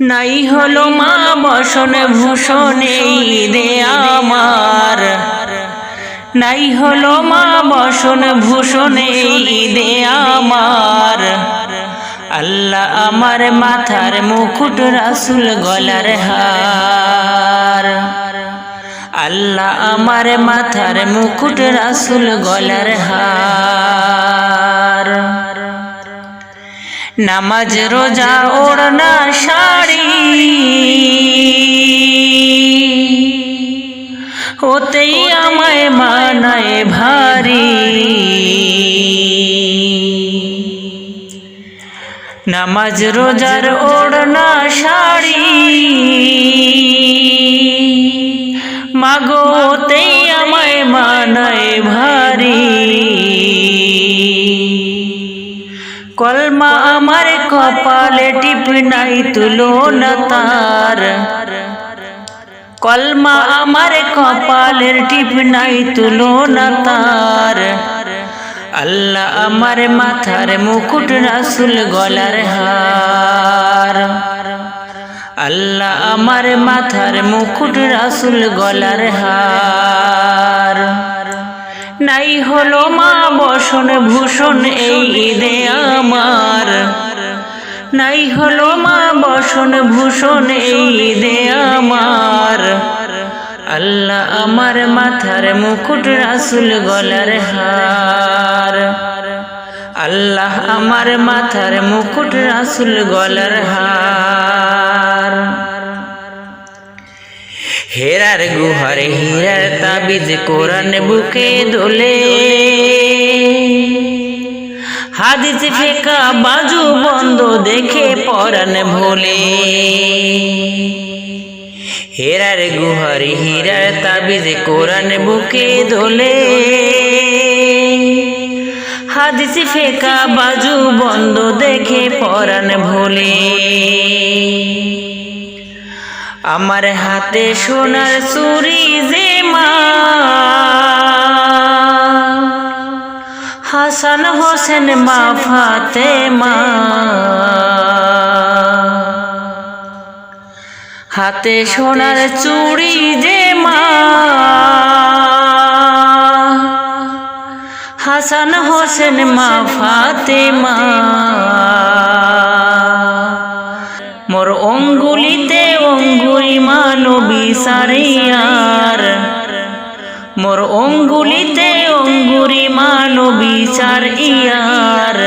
নাই হলো মা বসন ভূষণে দে আমার। নাই হলো মা বসন ভূষণে দে আমার। আল্লাহ আমার মাথার মুকুট রাসুল গলার হার। আল্লাহ আমার মাথার মুকুট রাসুল গলার হার। নামাজ রোজা ওড়না শাড়ি। হতেই আমায় মানায় ভারী। নামাজ রোজার ওড়না শাড়ি। মাগোতেই আমায় মানায় ভারী। কলমা আমার কপালে টিপ নাই, তুলো না তার। কলমা আমার কপালের টিপ নাই, তুলো না তার। আল্লাহ আমার মাথার মুকুট রাসুল গলার হার। আল্লাহ আমার মাথার মুকুট রাসুল গলার হার। নাই হলো মা বসন ভূষণ এই ঈদে আমার। নাই হলো মা বসন ভূষণ এই ঈদে আমার। আল্লাহ আমার মাথার মুকুট রাসুল গলার হার। আল্লাহ আমার মাথার মুকুট রাসুল গলার হার। হেরার গুহারে হীরার তাবিজ কোরআন বুকে দোলে। হাদিস ফেকা বাজু বন্ধ দেখে পরান ভোলে। হেরার গুহারে হীরার তাবিজ কোরআন বুকে দোলে। হাদিস ফেকা বাজু বন্ধ দেখে পরান ভোলে। আমার হাতে সোনার চুরি যে মা। হাসান হোসেন মা ফাতে মা হাতে সোনার চুড়ি যে মা। হাসান হোসেন মা ফাতে মা মোর অঙ্গুলিতে অঙ্গুলি মানবী সারিয়ার। মোর অঙ্গুলিতে অঙ্গুরি মানবী চার ইয়ার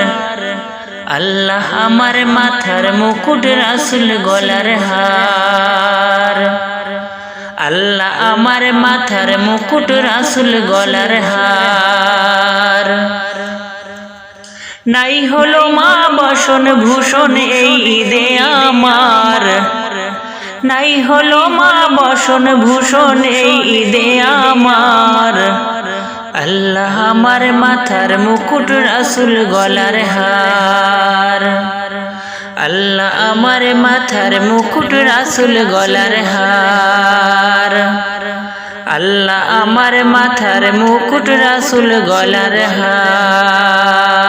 আল্লাহ আমার মাথার মুকুট রাসুল গলার হার। আল্লাহ আমার মাথার মুকুট রাসুল গলার হার। নাই হলো মা বসন, ভূষণ এই ঈদে আমার। নাই হলো মা বসন, ভূষণ এই ঈদে আমার। আল্লাহ আমার মাথার মুকুট, রাসুল গলার হার। আল্লাহ আমার মাথার মুকুট, রাসুল গলার হার। আল্লাহ আমার মাথার মুকুট, রাসুল গলার হার।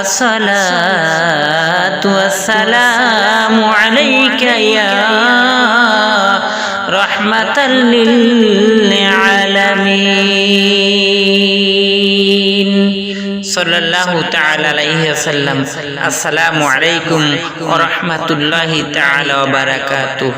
الصلاة والسلام عليك يا رحمة للعالمين صلى الله تعالى عليه وسلم السلام عليكم ورحمة الله تعالى وبركاته